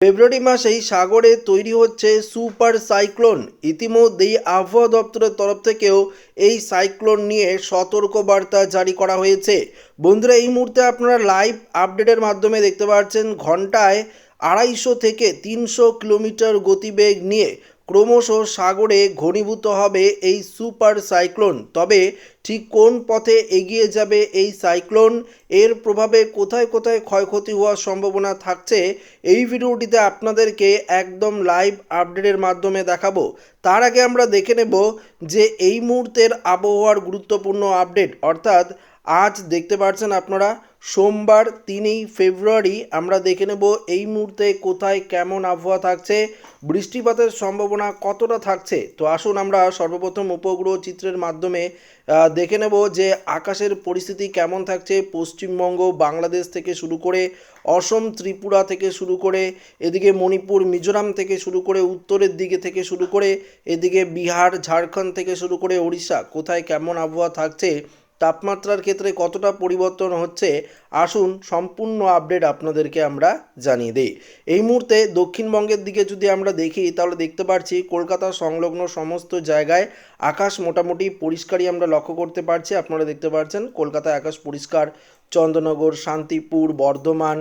ফেব্রুয়ারি মাসেই সাগরে তৈরি হচ্ছে সুপার সাইক্লোন। ইতিমধ্যেই আবহাওয়া দপ্তরের তরফ থেকেও এই সাইক্লোন নিয়ে সতর্কবার্তা জারি করা হয়েছে। বন্ধুরা, এই মুহূর্তে আপনারা লাইভ আপডেটের মাধ্যমে দেখতে পাচ্ছেন ঘন্টায় আড়াইশো থেকে তিনশো কিলোমিটার গতিবেগ নিয়ে ক্রমশ সাগরে ঘনীভূত হবে এই সুপার সাইক্লোন। তবে ঠিক কোন পথে এগিয়ে যাবে এই সাইক্লোন? এর প্রভাবে কোথায় কোথায় ক্ষয়ক্ষতি হওয়ার সম্ভাবনা থাকছে? এই ভিডিওটিতে আপনাদেরকে একদম লাইভ আপডেটের মাধ্যমে দেখাবো। তার আগে আমরা দেখে নেব যে এই মুহূর্তের আবহাওয়ার গুরুত্বপূর্ণ আপডেট। অর্থাৎ আজ দেখতে পাচ্ছেন আপনারা সোমবার তিনই ফেব্রুয়ারি আমরা দেখে নেব এই মুহূর্তে কোথায় কেমন আবহাওয়া থাকছে, বৃষ্টিপাতের সম্ভাবনা কতটা থাকছে। তো আসুন আমরা সর্বপ্রথম উপগ্রহ চিত্রের মাধ্যমে দেখে নেব যে আকাশের পরিস্থিতি কেমন থাকছে পশ্চিমবঙ্গ, বাংলাদেশ থেকে শুরু করে অসম, ত্রিপুরা থেকে শুরু করে, এদিকে মণিপুর, মিজোরাম থেকে শুরু করে, উত্তরের দিকে থেকে শুরু করে, এদিকে বিহার, ঝাড়খণ্ড থেকে শুরু করে ওড়িশা, কোথায় কেমন আবহাওয়া থাকছে তাপমাত্রার ক্ষেত্রে কতটা পরিবর্তন হচ্ছে, আসুন সম্পূর্ণ আপডেট আপনাদেরকে আমরা জানিয়ে দিই। এই মুহূর্তে দক্ষিণবঙ্গের দিকে যদি আমরা দেখি, তাহলে দেখতে পাচ্ছি কলকাতা সংলগ্ন সমস্ত জায়গায় আকাশ মোটামুটি পরিষ্কারই আমরা লক্ষ্য করতে পারছি। আপনারা দেখতে পাচ্ছেন কলকাতায় আকাশ পরিষ্কার, চন্দ্রনগর, শান্তিপুর, বর্ধমান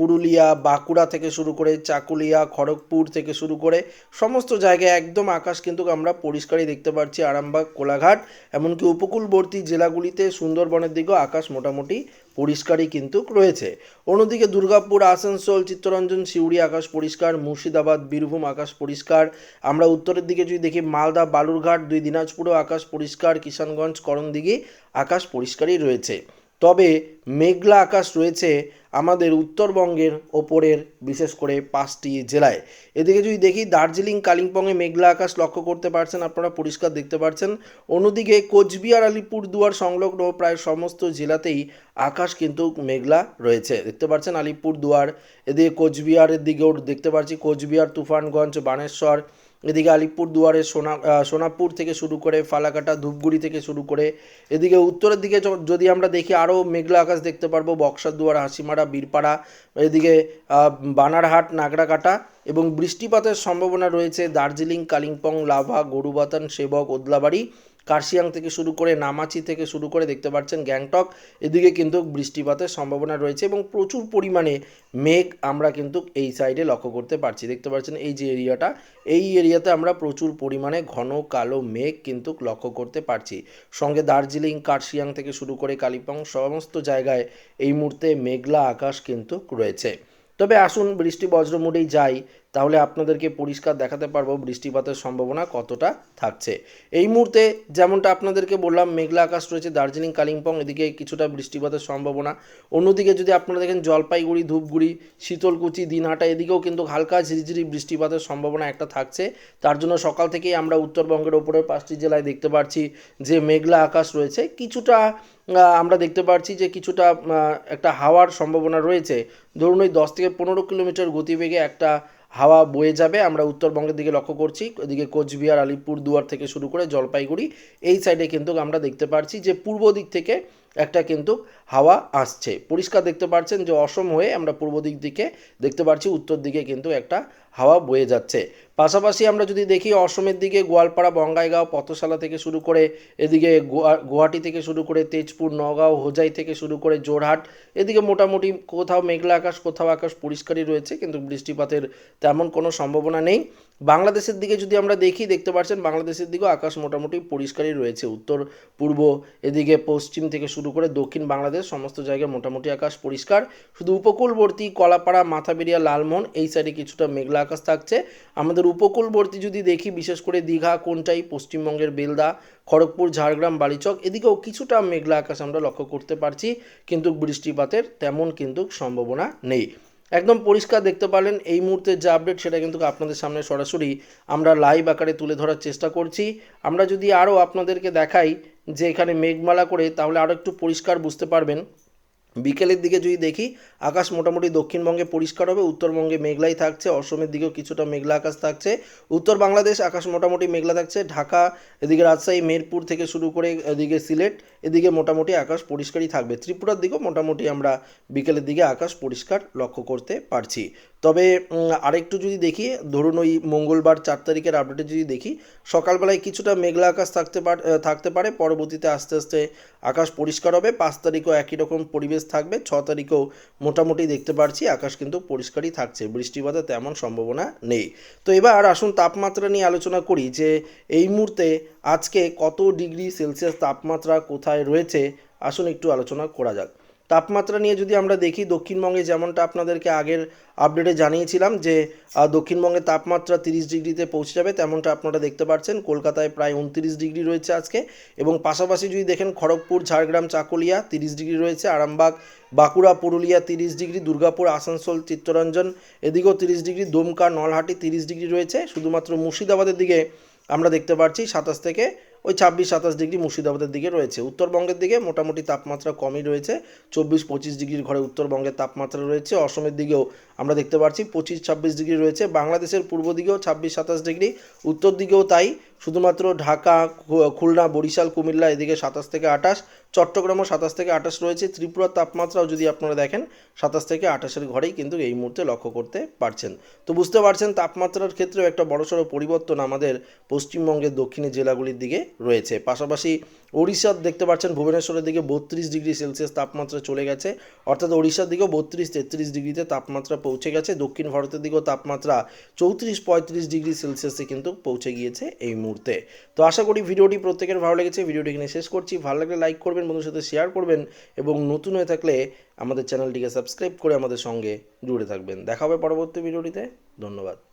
পুরুলিয়া, বাঁকুড়া থেকে শুরু করে চাকুলিয়া, খড়গপুর থেকে শুরু করে সমস্ত জায়গায় একদম আকাশ কিন্তু আমরা পরিষ্কারই দেখতে পাচ্ছি আরামবাগ, কোলাঘাট। এমনকি উপকূলবর্তী জেলাগুলিতে সুন্দরবনের দিকেও আকাশ মোটামুটি পরিষ্কারই কিন্তু রয়েছে। অন্যদিকে দুর্গাপুর, আসানসোল, চিত্তরঞ্জন, সিউড়ি আকাশ পরিষ্কার, মুর্শিদাবাদ, বীরভূম আকাশ পরিষ্কার। আমরা উত্তরের দিকে যদি দেখি, মালদা, বালুরঘাট, দুই দিনাজপুরেও আকাশ পরিষ্কার, কিষানগঞ্জ, করণদিঘি আকাশ পরিষ্কারই রয়েছে। তবে মেঘলা আকাশ রয়েছে আমাদের উত্তরবঙ্গের ওপরের, বিশেষ করে পাঁচটি জেলায়। এদিকে যদি দেখি, দার্জিলিং, কালিম্পংয়ে মেঘলা আকাশ লক্ষ্য করতে পারছেন, আপনারা পরিষ্কার দেখতে পাচ্ছেন অন্যদিকে কোচবিহার আলিপুরদুয়ার সংলগ্ন প্রায় সমস্ত জেলাতেই আকাশ কিন্তু মেঘলা রয়েছে। দেখতে পাচ্ছেন আলিপুরদুয়ার এদিকে কোচবিহারের দিকেও দেখতে পাচ্ছি, কোচবিহার, তুফানগঞ্জ, বানেশ্বর এদিকে আলিপুরদুয়ারের সোনা সোনাপুর থেকে শুরু করে ফালাকাটা, ধূপগুড়ি থেকে শুরু করে এদিকে উত্তরের দিকে যদি আমরা দেখি আরও মেঘলা আকাশ দেখতে পারব, বক্সার দুয়ার, হাসিমারা, বীরপাড়া, এদিকে বানারহাট, নাগরাকাটা এবং বৃষ্টিপাতের সম্ভাবনা রয়েছে, দার্জিলিং, কালিম্পং, লাভা, গরুবাতান, সেবক, ওদলাবাড়ি কার্শিয়াং থেকে শুরু করে নামাচি থেকে শুরু করে দেখতে পাচ্ছেন গ্যাংটক, এদিকে কিন্তু বৃষ্টিপাতের সম্ভাবনা রয়েছে এবং প্রচুর পরিমাণে মেঘ আমরা কিন্তু এই সাইডে লক্ষ্য করতে পারছি। দেখতে পাচ্ছেন এই যে এরিয়াটা এই এরিয়াতে আমরা প্রচুর পরিমাণে ঘন কালো মেঘ কিন্তু লক্ষ্য করতে পারছি। সঙ্গে দার্জিলিং, কার্শিয়াং থেকে শুরু করে কালিম্পং সমস্ত জায়গায় এই মুহূর্তে মেঘলা আকাশ কিন্তু রয়েছে। তবে আসুন বৃষ্টি বজ্র মুডেই যাই। তাহলে আপনাদেরকে পরিষ্কার দেখাতে পারব বৃষ্টিপাতের সম্ভাবনা কতটা থাকছে। এই মুহূর্তে যেমনটা আপনাদেরকে বললাম, মেঘলা আকাশ রয়েছে, দার্জিলিং, কালিম্পং, এদিকে কিছুটা বৃষ্টিপাতের সম্ভাবনা। অন্যদিকে যদি আপনারা দেখেন, জলপাইগুড়ি, ধূপগুড়ি, শীতলকুচি, দিনহাটা, এদিকেও কিন্তু হালকা ঝিরিঝিরি বৃষ্টিপাতের সম্ভাবনা একটা থাকছে। তার জন্য সকাল থেকেই আমরা উত্তরবঙ্গের ওপরের পাঁচটি জেলায় দেখতে পাচ্ছি যে মেঘলা আকাশ রয়েছে। কিছুটা আমরা দেখতে পাচ্ছি যে কিছুটা একটা হাওয়ার সম্ভাবনা রয়েছে। ধরুন ওই দশ থেকে পনেরো কিলোমিটার গতিবেগে একটা হাওয়া বয়ে যাবে। আমরা উত্তরবঙ্গের দিকে লক্ষ্য করছি। এদিকে কোচবিহার, আলিপুরদুয়ার থেকে শুরু করে জলপাইগুড়ি, এই সাইডে কিন্তু আমরা দেখতে পাচ্ছি যে পূর্ব দিক থেকে একটা কিন্তু হাওয়া আসছে। পরিষ্কার দেখতে পাচ্ছেন যে অসম হয়ে আমরা পূর্ব দিক দিকে দেখতে পাচ্ছি, উত্তর দিকে কিন্তু একটা হাওয়া বয়ে যাচ্ছে। পাশাপাশি আমরা যদি দেখি অসমের দিকে গোয়ালপাড়া, বঙ্গাইগাঁও, পথশালা থেকে শুরু করে এদিকে গোয়া- গুয়াহাটি থেকে শুরু করে তেজপুর, নগাঁও, হোজাই থেকে শুরু করে জোরহাট এদিকে মোটামুটি কোথাও মেঘলা আকাশ, কোথাও আকাশ পরিষ্কারই রয়েছে, কিন্তু বৃষ্টিপাতের তেমন কোনো সম্ভাবনা নেই। বাংলাদেশের দিকে যদি আমরা দেখি, দেখতে পাচ্ছেন বাংলাদেশের দিকেও আকাশ মোটামুটি পরিষ্কারই রয়েছে। উত্তর, পূর্ব, এদিকে পশ্চিম থেকে শুরু করে দক্ষিণ বাংলাদেশ, সমস্ত জায়গায় মোটামুটি আকাশ পরিষ্কার। শুধু উপকূলবর্তী কলাপাড়া, মাথাবেরিয়া, লালমোহন, এই সাইডে কিছুটা মেঘলা আকাশ থাকছে। আমাদের উপকূলবর্তী যদি দেখি, বিশেষ করে দীঘা, কোনটাই, পশ্চিমবঙ্গের বেলদা, খড়গপুর, ঝাড়গ্রাম, বালিচক, এদিকেও কিছুটা মেঘলা আকাশ আমরা লক্ষ্য করতে পারছি, কিন্তু বৃষ্টিপাতের তেমন কিন্তু সম্ভাবনা নেই। একদম পরিষ্কার দেখতে পারলেন, এই মুহূর্তের যে আপডেট সেটা কিন্তু আপনাদের সামনে সরাসরি আমরা লাইভ আকারে তুলে ধরার চেষ্টা করছি। আমরা যদি আরও আপনাদেরকে দেখাই যে এখানে মেঘমালা করে তাহলে আরও একটু পরিষ্কার বুঝতে পারবেন। বিকেলের দিকে যদি দেখি, আকাশ মোটামুটি দক্ষিণবঙ্গে পরিষ্কার হবে, উত্তরবঙ্গে মেঘলাই থাকছে, অসমের দিকেও কিছুটা মেঘলা আকাশ থাকছে। উত্তর বাংলাদেশ আকাশ মোটামুটি মেঘলা থাকছে, ঢাকা, এদিকে রাজশাহী, মেরপুর থেকে শুরু করে এদিকে সিলেট, এদিকে মোটামুটি আকাশ পরিষ্কারই থাকবে। ত্রিপুরার দিকেও মোটামুটি আমরা বিকেলের দিকে আকাশ পরিষ্কার লক্ষ্য করতে পারছি। তবে আরেকটু যদি দেখি, ধরুন ওই মঙ্গলবার চার তারিখের আপডেটে যদি দেখি, সকালবেলায় কিছুটা মেঘলা আকাশ থাকতে পার থাকতে পারে, পরবর্তীতে আস্তে আস্তে আকাশ পরিষ্কার হবে, পাঁচ তারিখও একই রকম পরিবেশ থাকবে, ছ তারিখেও মোটামুটি দেখতে পারছি, আকাশ কিন্তু পরিষ্কারই থাকছে, বৃষ্টিপাতের তেমন সম্ভাবনা নেই। তো এবার আসুন তাপমাত্রা নিয়ে আলোচনা করি, যে এই মুহূর্তে আজকে কত ডিগ্রি সেলসিয়াস তাপমাত্রা কোথায় রয়েছে, আসুন একটু আলোচনা করা যাক। তাপমাত্রা নিয়ে যদি আমরা দেখি, দক্ষিণবঙ্গে যেমনটা আপনাদেরকে আগের আপডেটে জানিয়েছিলাম যে দক্ষিণবঙ্গে তাপমাত্রা তিরিশ ডিগ্রিতে পৌঁছে যাবে, তেমনটা আপনারা দেখতে পাচ্ছেন কলকাতায় প্রায় উনত্রিশ ডিগ্রি রয়েছে আজকে এবং পাশাপাশি যদি দেখেন, খড়গপুর, ঝাড়গ্রাম, চাকুলিয়া তিরিশ ডিগ্রি রয়েছে, আরামবাগ, বাঁকুড়া, পুরুলিয়া তিরিশ ডিগ্রি, দুর্গাপুর, আসানসোল, চিত্তরঞ্জন এদিকেও তিরিশ ডিগ্রি, দমকা, নলহাটি তিরিশ ডিগ্রি রয়েছে। শুধুমাত্র মুর্শিদাবাদের দিকে আমরা দেখতে পাচ্ছি সাতাশ থেকে ওই ছাব্বিশ, সাতাশ ডিগ্রি মুর্শিদাবাদের দিকে রয়েছে। উত্তরবঙ্গের দিকে মোটামুটি তাপমাত্রা কমই রয়েছে। চব্বিশ, পঁচিশ ডিগ্রির ঘরে উত্তরবঙ্গের তাপমাত্রা রয়েছে। অসমের দিকেও আমরা দেখতে পাচ্ছি পঁচিশ ছাব্বিশ ডিগ্রি রয়েছে। বাংলাদেশের পূর্ব দিকেও ছাব্বিশ, সাতাশ ডিগ্রি, উত্তর দিকেও তাই। শুধুমাত্র ঢাকা খুলনা, বরিশাল, কুমিল্লা এদিকে সাতাশ থেকে আঠাশ, চট্টগ্রামও সাতাশ থেকে আঠাশ রয়েছে। ত্রিপুরার তাপমাত্রাও যদি আপনারা দেখেন, সাতাশ থেকে আঠাশের ঘরেই কিন্তু এই মুহূর্তে লক্ষ্য করতে পারছেন। তো বুঝতে পারছেন, তাপমাত্রার ক্ষেত্রেও একটা বড়সড় পরিবর্তন আমাদের পশ্চিমবঙ্গের দক্ষিণী জেলাগুলির দিকে রয়েছে। পাশাপাশি ওড়িশার দেখতে পাচ্ছেন ভুবনেশ্বরের দিকে বত্রিশ ডিগ্রি সেলসিয়াস তাপমাত্রা চলে গেছে। অর্থাৎ ওড়িশার দিকেও বত্রিশ তেত্রিশ ডিগ্রিতে তাপমাত্রা পৌঁছে গেছে। দক্ষিণ ভারতের দিকেও তাপমাত্রা চৌত্রিশ পঁয়ত্রিশ ডিগ্রি সেলসিয়াসে কিন্তু পৌঁছে গিয়েছে এই মুহূর্তে। তো আশা করি ভিডিওটি প্রত্যেকের ভালো লেগেছে। ভিডিওটি এখানে শেষ করছি। ভালো লাগলে লাইক করবেন বন্ধুর সাথে শেয়ার করবেন এবং নতুন হয়ে থাকলে আমাদের চ্যানেলটিকে সাবস্ক্রাইব করে আমাদের সঙ্গে জুড়ে থাকবেন। দেখা হবে পরবর্তী ভিডিওটিতে। ধন্যবাদ।